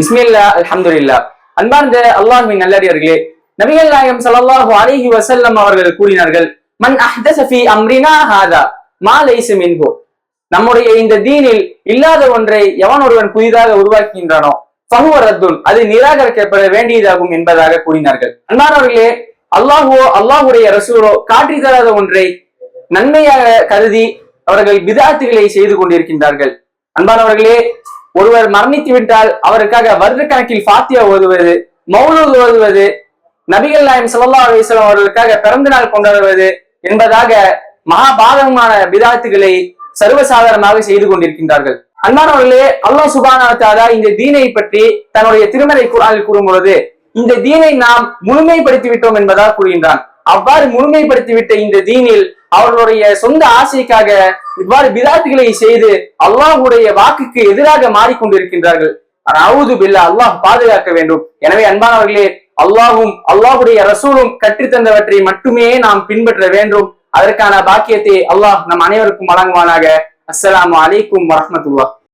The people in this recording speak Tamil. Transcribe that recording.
பிஸ்மில்லா அல்ஹம்துலில்லா. அன்பார்ந்த அல்லாஹுவின் நல்லடியார்களே நபிகள் நாயம் ஸல்லல்லாஹு அலைஹி வசல்லம் அவர்கள் கூறினார்கள் மன் அஹ்தஸ ஃபீ அம்ரினா ஹாதா மா லைஸ மின்ஹு. நம்முடைய இந்த தீனில் இல்லாத ஒன்றை எவன் ஒருவன் புதிதாக உருவாக்குகின்றானோ ஃபஹுவ ரத்துன் அது நிராகரிக்கப்பட வேண்டியதாகும் என்பதாக கூறினார்கள். அன்பானவர்களே அல்லாஹுவோ அல்லாஹுடைய ரசூலோ காற்றி தராத ஒன்றை நன்மையாக கருதி அவர்கள் பிதாத்துகளை செய்து கொண்டிருக்கின்றார்கள். அன்பானவர்களே ஒருவர் மரணித்து விட்டால் அவருக்காக வருடக்கணக்கில் பாத்தியா ஓதுவது மௌலூர் ஓதுவது நபிகள் நாயம் ஸல்லல்லாஹு அலைஹி அவர்களுக்காக பிறந்த நாள் கொண்டாடுவது என்பதாக மகாபாதகமான விதாத்துகளை சர்வசாதாரணமாக செய்து கொண்டிருக்கின்றார்கள். அன்பானவர்களே அல்லா சுபானா இந்த தீனை பற்றி தன்னுடைய திருமறை குரானில் கூறும் பொழுது இந்த தீனை நாம் முழுமைப்படுத்தி விட்டோம் என்பதாக கூறுகின்றான். அவ்வாறு முழுமைப்படுத்திவிட்ட இந்த தீனில் அவர்களுடைய சொந்த ஆசைக்காக இவ்வாறு பிதாத்துகளை செய்து அல்லாஹுடைய வாக்குக்கு எதிராக மாறிக்கொண்டிருக்கின்றார்கள். அவுது பில்லா அல்லாஹ் பாதுகாக்க வேண்டும். எனவே அன்பானவர்களே அல்லாஹும் அல்லாஹுடைய ரசூலும் கற்றுத்தந்தவற்றை மட்டுமே நாம் பின்பற்ற வேண்டும். அதற்கான பாக்கியத்தை அல்லாஹ் நம் அனைவருக்கும் வழங்குவானாக. அஸ்லாம் அலைக்கும் வரமத்துல்லா